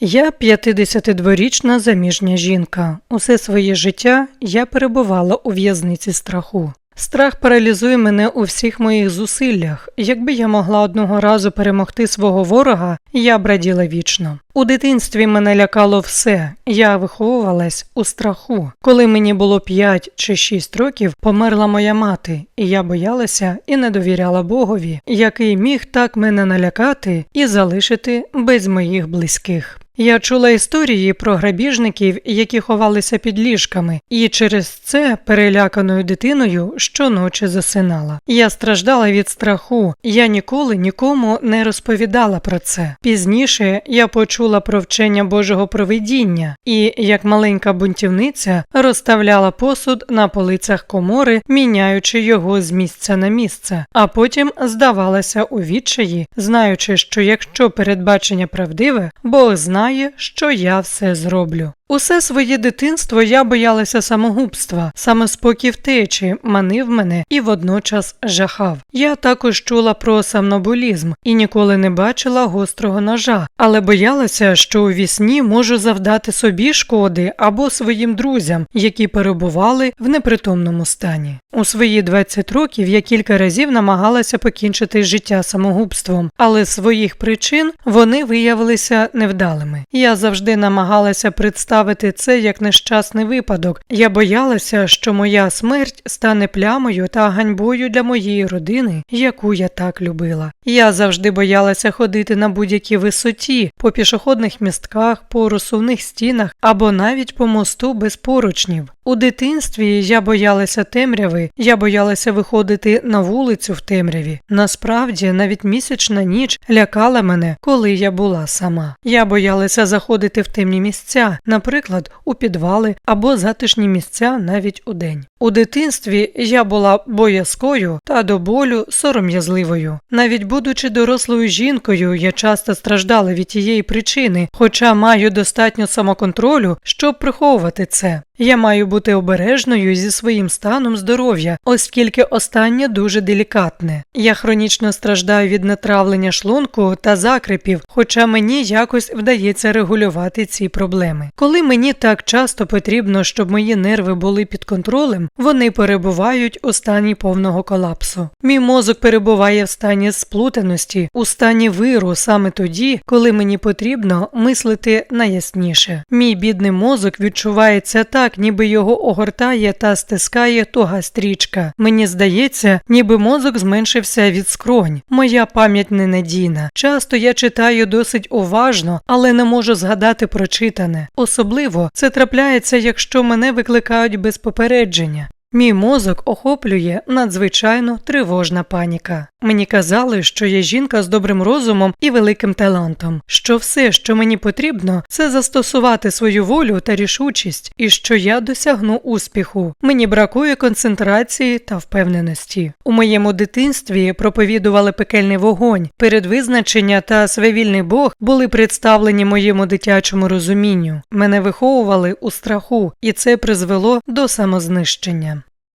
Я 52-річна заміжня жінка. Усе своє життя я перебувала у в'язниці страху. Страх паралізує мене у всіх моїх зусиллях. Якби я могла одного разу перемогти свого ворога, я б раділа вічно. У дитинстві мене лякало все. Я виховувалась у страху. Коли мені було 5 чи 6 років, померла моя мати, і я боялася і не довіряла Богові, який міг так мене налякати і залишити без моїх близьких. Я чула історії про грабіжників, які ховалися під ліжками, і через це переляканою дитиною щоночі засинала. Я страждала від страху, я ніколи нікому не розповідала про це. Пізніше я почула про вчення Божого провидіння і, як маленька бунтівниця, розставляла посуд на полицях комори, міняючи його з місця на місце, а потім здавалася у відчаї, знаючи, що якщо передбачення правдиве, Бог знає, що я все зроблю. Усе своє дитинство я боялася самогубства, саме спокій втечі манив мене і водночас жахав. Я також чула про самнобулізм і ніколи не бачила гострого ножа, але боялася, що у вісні можу завдати собі шкоди або своїм друзям, які перебували в непритомному стані. У свої 20 років я кілька разів намагалася покінчити життя самогубством, але з своїх причин вони виявилися невдалими. Я завжди намагалася представити ставити це як нещасний випадок. Я боялася, що моя смерть стане плямою та ганьбою для моєї родини, яку я так любила. Я завжди боялася ходити на будь-якій висоті, по пішохідних містках, по розсувних стінах або навіть по мосту без поручнів. У дитинстві я боялася темряви, я боялася виходити на вулицю в темряві. Насправді, навіть місячна ніч лякала мене, коли я була сама. Я боялася заходити в темні місця, наприклад, у підвали або затишні місця навіть у день. У дитинстві я була боязкою та до болю сором'язливою. Навіть будучи дорослою жінкою, я часто страждала від тієї причини, хоча маю достатньо самоконтролю, щоб приховувати це. Я маю бути обережною зі своїм станом здоров'я, оскільки останнє дуже делікатне. Я хронічно страждаю від натравлення шлунку та закрипів, хоча мені якось вдається регулювати ці проблеми. Коли мені так часто потрібно, щоб мої нерви були під контролем, вони перебувають у стані повного колапсу. Мій мозок перебуває в стані сплутаності, у стані виру саме тоді, коли мені потрібно мислити найясніше. Мій бідний мозок відчувається так, ніби його огортає та стискає туга стрічка. Мені здається, ніби мозок зменшився від скронь. Моя пам'ять ненадійна. Часто я читаю досить уважно, але не можу згадати прочитане. Особливо це трапляється, якщо мене викликають без попередження. Мій мозок охоплює надзвичайно тривожна паніка. Мені казали, що я жінка з добрим розумом і великим талантом, що все, що мені потрібно, це застосувати свою волю та рішучість, і що я досягну успіху. Мені бракує концентрації та впевненості. У моєму дитинстві проповідували пекельний вогонь. Передвизначення та свавільний Бог були представлені моєму дитячому розумінню. Мене виховували у страху, і це призвело до самознищення.